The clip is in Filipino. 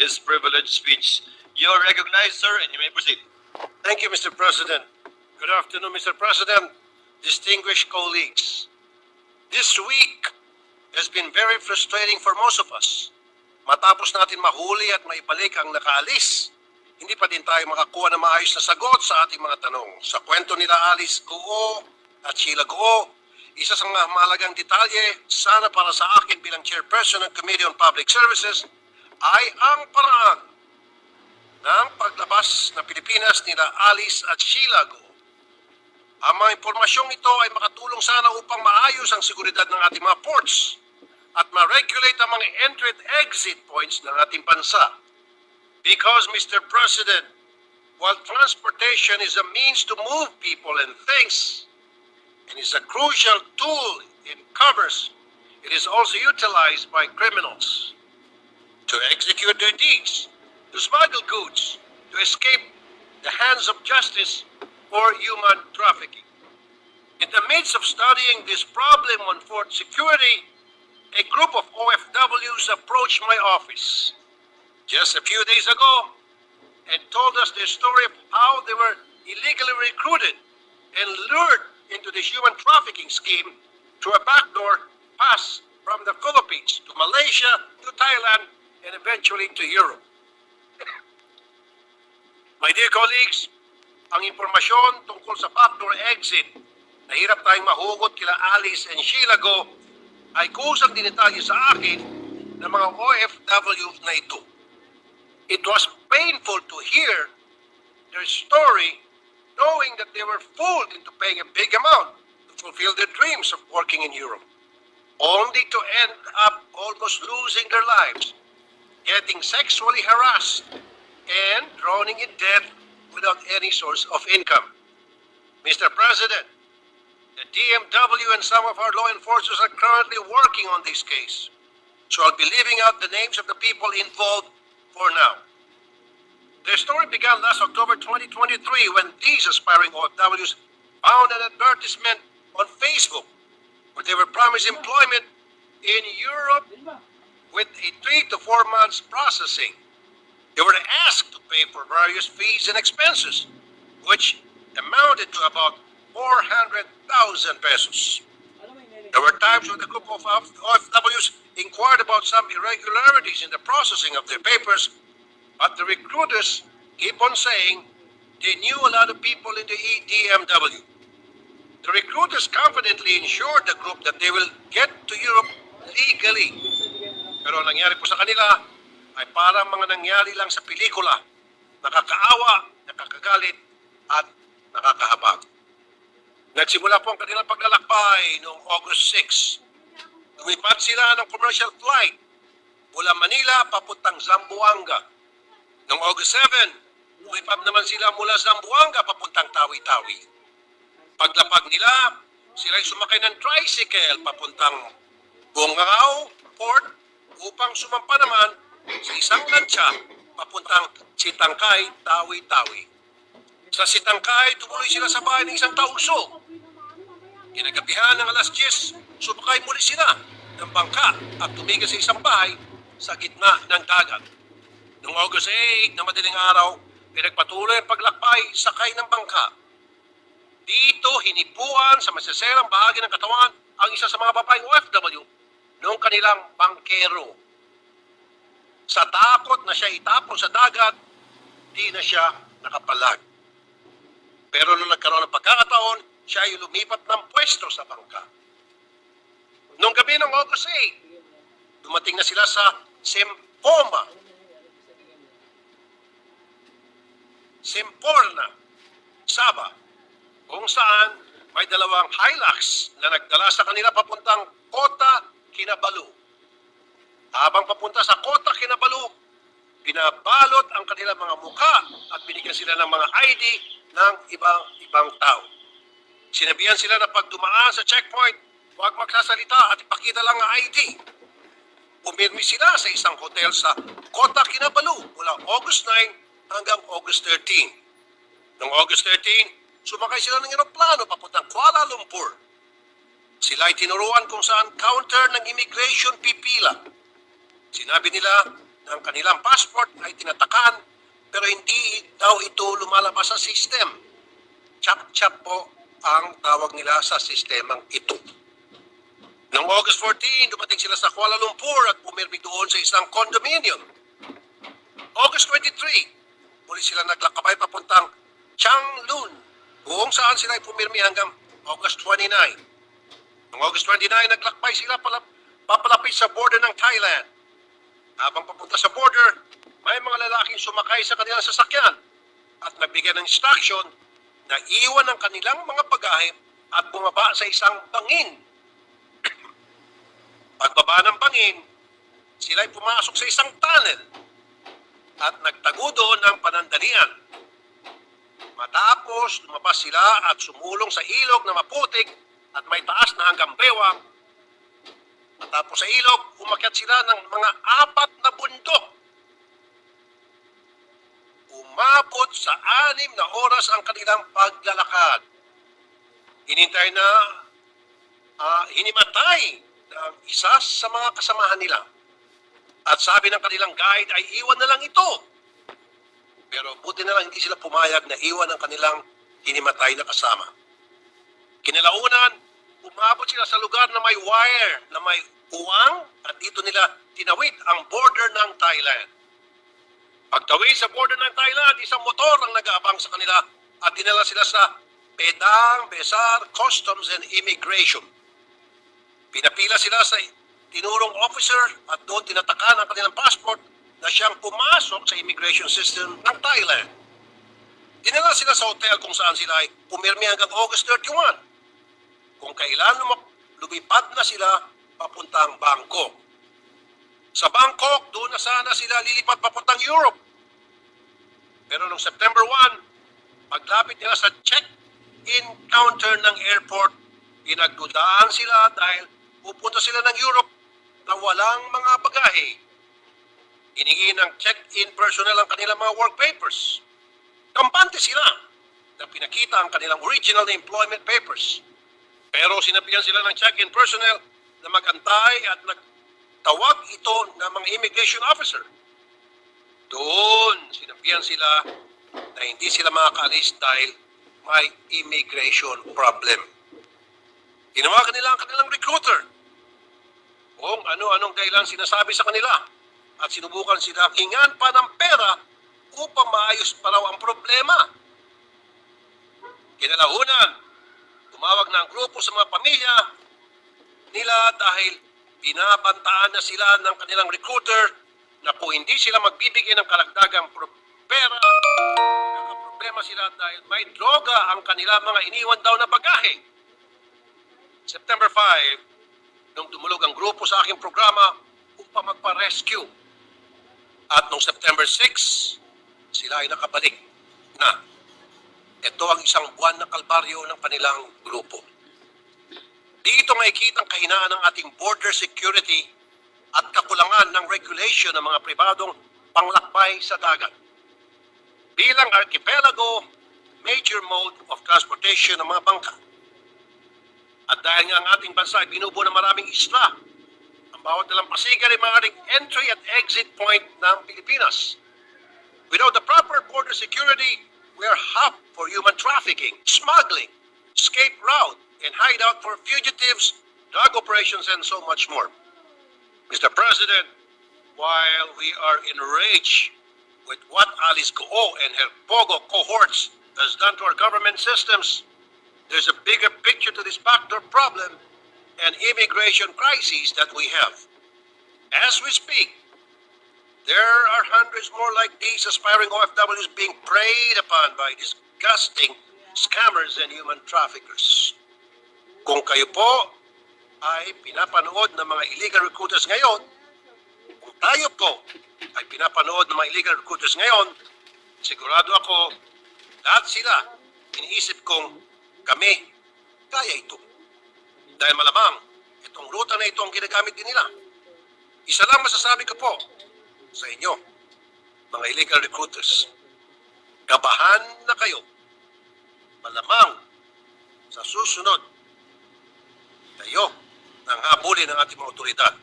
his privileged speech. You are recognized, sir, and you may proceed. Thank you, Mr. President. Good afternoon, Mr. President, distinguished colleagues. This week has been very frustrating for most of us. Matapos natin mahuli at maibalik ang nakaalis, hindi pa din tayo makakuha ng maayos na sagot sa ating mga tanong. Sa kwento nila Alice Goo at Sheila Goo, isa sa mga mahalagang detalye, sana para sa akin bilang chairperson ng Committee on Public Services, ay ang paraan ng paglabas ng Pilipinas nila Alice at Sheila Go. Ang mga impormasyong ito ay makatulong sana upang maayos ang seguridad ng ating mga ports at ma-regulate ang mga entry at exit points ng ating bansa. Because, Mr. President, while transportation is a means to move people and things, and is a crucial tool in commerce, it is also utilized by criminals to execute their deeds, to smuggle goods, to escape the hands of justice or human trafficking. In the midst of studying this problem on Fort Security, a group of OFWs approached my office just a few days ago and told us their story of how they were illegally recruited and lured into this human trafficking scheme through a backdoor pass from the Philippines to Malaysia, to Thailand, and eventually to Europe. My dear colleagues, ang impormasyon tungkol sa backdoor exit na hirap tayong mahugot kila Alice and Sheila Go ay kusang dinitalye sa akin ng mga OFW na ito. It was painful to hear their story knowing that they were fooled into paying a big amount to fulfill their dreams of working in Europe, only to end up almost losing their lives, getting sexually harassed, and drowning in debt without any source of income. Mr. President, the DMW and some of our law enforcers are currently working on this case, so I'll be leaving out the names of the people involved for now. Their story began last October 2023 when these aspiring OFWs found an advertisement on Facebook where they were promised employment in Europe with a three to four months processing. They were asked to pay for various fees and expenses, which amounted to about 400,000 pesos. There were times when the group of OFWs inquired about some irregularities in the processing of their papers, but the recruiters keep on saying they knew a lot of people in the EDMW. The recruiters confidently ensured the group that they will get to Europe legally. Pero ang nangyari po sa kanila ay parang mga nangyari lang sa pelikula. Nakakaawa, nakakagalit, at nakakahabag. Nagsimula po ang kanilang paglalakbay noong August 6. Lumipad sila ng commercial flight mula Manila papuntang Zamboanga. Noong August 7, lumipad naman sila mula Zamboanga papuntang Tawi-Tawi. Paglapag nila, sila ay sumakay ng tricycle papuntang Bungao Port upang sumampa naman sa isang lansya papuntang Sitangkay, Tawi-Tawi. Sa Sitangkay, tumuloy sila sa bahay ng isang taugso. Kinagabihan ng alas 10, sumakay muli sila ng bangka at tumigil sa isang bahay sa gitna ng dagat. Noong August 8 na madaling araw, pinagpatuloy ang paglakbay sakay ng bangka. Dito, hinipuan sa masaserang bahagi ng katawan ang isa sa mga babaeng OFW noong kanilang bangkero. Sa takot na siya itapon sa dagat, di na siya nakapalag. Pero nung nagkaroon ng pagkakataon, siya ay lumipat ng pwesto sa bangka. Noong gabi ng August 8, dumating na sila sa Sempoma. Semporna, Saba, kung saan may dalawang Hilux na nagdala sa kanila papuntang Kota, Kinabalu. Habang papunta sa Kota, Kinabalu, pinabalot ang kanilang mga mukha at binigyan sila ng mga ID ng ibang ibang tao. Sinabihan sila na pag dumaan sa checkpoint, huwag magsasalita at ipakita lang ang ID. Pumirmi sila sa isang hotel sa Kota Kinabalu mula August 9 hanggang August 13. Noong August 13, sumakay sila ng eroplano papuntang Kuala Lumpur. Sila ay tinuruan kung saan counter ng immigration pipila. Sinabi nila ng kanilang passport ay tinatakan pero hindi daw ito lumalabas sa system. Chap-chap po ang tawag nila sa sistemang ito. Noong August 14, dumating sila sa Kuala Lumpur at pumirmi doon sa isang condominium. August 23, muli sila naglakabay papuntang Changlun, kung saan sila pumirmi hanggang August 29. Noong August 29, naglakbay sila pala, papalapit sa border ng Thailand. Habang papunta sa border, may mga lalaking sumakay sa kanilang sasakyan at nagbigay ng instruction na iwan ang kanilang mga bagahe at bumaba sa isang bangin. Pagbaba ng bangin, sila ay pumasok sa isang tunnel at nagtago doon ng panandalian. Matapos lumabas sila at sumulong sa ilog na maputik at may taas na hanggang bewang. Matapos sa ilog, umakyat sila ng mga apat na bundok. Umabot sa anim na oras ang kanilang paglalakad. Hinintay na ah, hinimatay ng isa sa mga kasamahan nila. At sabi ng kanilang guide ay iwan na lang ito. Pero buti na lang hindi sila pumayag na iwan ang kanilang hinimatay na kasama. Kinalaunan, umabot sila sa lugar na may wire, na may uwang, at dito nila tinawid ang border ng Thailand. Pagtawid sa border ng Thailand, isang motor ang nag-aabang sa kanila at dinala sila sa Pedang Besar Customs and Immigration. Pinapila sila sa tinurong officer at doon tinatakan ang kanilang passport na siyang pumasok sa immigration system ng Thailand. Dinala sila sa hotel kung saan sila ay pumirmi hanggang August 31. Kung kailan lumipad na sila papuntang Bangkok. Sa Bangkok, doon na sana sila lilipat papuntang Europe. Pero noong September 1, paglapit nila sa check-in counter ng airport, pinagdudaan sila dahil pupunta sila ng Europe na walang mga bagahe. Hiningi ng check-in personnel ang kanilang mga work papers. Kampante sila na pinakita ang kanilang original na employment papers. Pero sinabihan sila ng check-in personnel na magantay at nagtawag ito ng mga immigration officer. Doon, sinabihan sila na hindi sila makakaalis dahil may immigration problem. Tinawagan nila ang kanilang recruiter kung ano-anong kailan sinasabi sa kanila at sinubukan sila hingan pa ng pera upang maayos pa raw ang problema. Kinalahunan, tumawag na ang grupo sa mga pamilya nila dahil binabantaan na sila ng kanilang recruiter na kung hindi sila magbibigay ng karagdagang pro- pera, problema sila dahil may droga ang kanila mga iniwan daw na bagahe. September 5, nung dumulog ang grupo sa aking programa upang magpa-rescue. At nung September 6, sila ay nakabalik na. Ito ang isang buwan na kalbaryo ng kanilang grupo. Dito makikita ang kahinaan ng ating border security at kakulangan ng regulation ng mga pribadong panglakbay sa dagat. Bilang archipelago, major mode of transportation ng mga bangka. At dahil nga ang ating bansa ay binubuo ng maraming isla, ang bawat dalampasigan ay maaaring entry at exit point ng Pilipinas. Without the proper border security, we are hub for human trafficking, smuggling, escape route, and hideout for fugitives, drug operations, and so much more. Mr. President, while we are enraged with what Alice Goo and her Pogo cohorts has done to our government systems, there's a bigger picture to this backdoor problem and immigration crisis that we have. As we speak, there are hundreds more like these aspiring OFWs being preyed upon by disgusting scammers and human traffickers. Kung kayo po ay pinapanood ng mga illegal recruiters ngayon, kung tayo po ay pinapanood ng mga illegal recruiters ngayon, sigurado ako, lahat sila, iniisip kong kami, kaya ito. Dahil malamang, itong ruta na ito ang ginagamit din nila. Isa lang masasabi ko po sa inyo, mga illegal recruiters. Kabahan na kayo. Malamang sa susunod, kayo nang habulin ng ating mga otoridad.